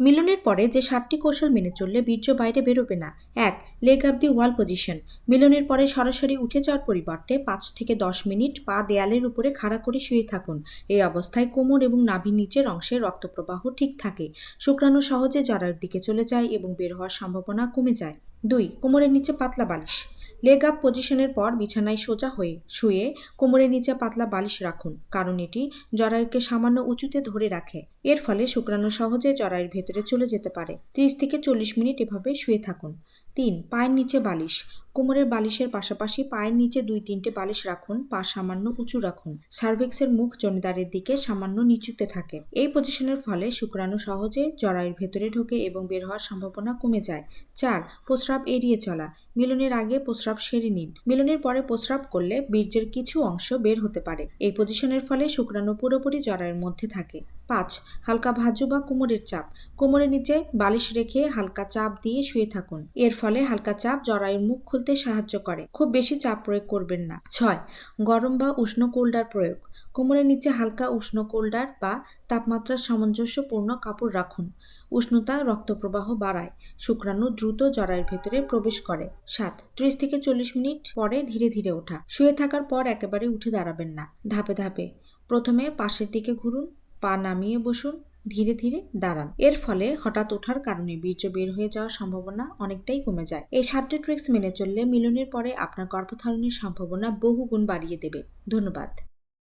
মিলনের পরে যে সাতটি কৌশল মেনে চললে বীর্য বাইরে বেরোবে না। এক, leg up the wall position. মিলনের পরে সরাসরি উঠে যাওয়ার পরিবর্তে পাঁচ থেকে দশ মিনিট পা দেয়ালের উপরে খাড়া করে শুয়ে থাকুন। এই অবস্থায় কোমর এবং নাভির নিচের অংশে রক্তপ্রবাহ ঠিক থাকে। শুক্রাণু সহজে জরায়ুর দিকে চলে যায় এবং বের হওয়ার সম্ভাবনা কমে যায়। দুই, কোমরের নিচে পাতলা বালিশ। লেগ আপ পজিশনের পর বিছানায় সোজা হয়ে শুয়ে কোমরের নিচে পাতলা বালিশ রাখুন, কারণ এটি জরায়ুকে সামান্য উঁচুতে ধরে রাখে। এর ফলে শুক্রাণু সহজে জরায়ুর ভেতরে চলে যেতে পারে। ত্রিশ থেকে চল্লিশ মিনিট এভাবে শুয়ে থাকুন। তিন, পায়ের নিচে বালিশ। কোমরের বালিশের পাশাপাশি পায়ের নিচে দুই তিনটে বালিশ রাখুন, পা সামান্য উঁচু রাখুন। সার্ভিক্সের মুখ জনিদারের দিকে সামান্য নিচুতে থাকে। এই পজিশনের ফলে শুক্রাণু সহজে জরায়ুর ভেতরে ঢোকে এবং বের হওয়ার সম্ভাবনা কমে যায়। চার, প্রস্রাব এড়িয়ে চলা। মিলনের আগে প্রস্রাব সেরে নিন। মিলনের পরে প্রস্রাব করলে বীর্যের কিছু অংশ বের হতে পারে। এই পজিশনের ফলে শুক্রাণু পুরোপুরি জরায়ুর মধ্যে থাকে। পাঁচ, হালকা ভাজু বা কোমরের চাপ। কোমরের নিচে বালিশ রেখে হালকা চাপ দিয়ে শুয়ে থাকুন। এর ফলে হালকা চাপ জরায়ুর মুখ খুলতে সাহায্য করে। খুব বেশি চাপ প্রয়োগ করবেন না। ছয়, গরম বা উষ্ণ কোল্ডার প্রয়োগ। কোমরের নিচে হালকা উষ্ণ কোল্ডার বা তাপমাত্রার সামঞ্জস্যপূর্ণ কাপড় রাখুন। উষ্ণতা রক্তপ্রবাহ বাড়ায়। শুক্রাণু দ্রুত জরায়ুর ভেতরে প্রবেশ করে। সাত, ত্রিশ থেকে চল্লিশ মিনিট পরে ধীরে ধীরে ওঠা। শুয়ে থাকার পর একেবারে উঠে দাঁড়াবেন না। ধাপে ধাপে। প্রথমে পাশের দিকে ঘুরুন, পা নামিয়ে বসুন। ধীরে ধীরে দাঁড়ান। এর ফলে হঠাৎ ওঠার কারণে বীর্য বের হয়ে যাওয়ার সম্ভাবনা অনেকটাই কমে যায়। এই সাতটি ট্রিক্স মেনে চললে মিলনের পরে আপনার গর্ভধারণের সম্ভাবনা বহুগুণ বাড়িয়ে দেবে। ধন্যবাদ।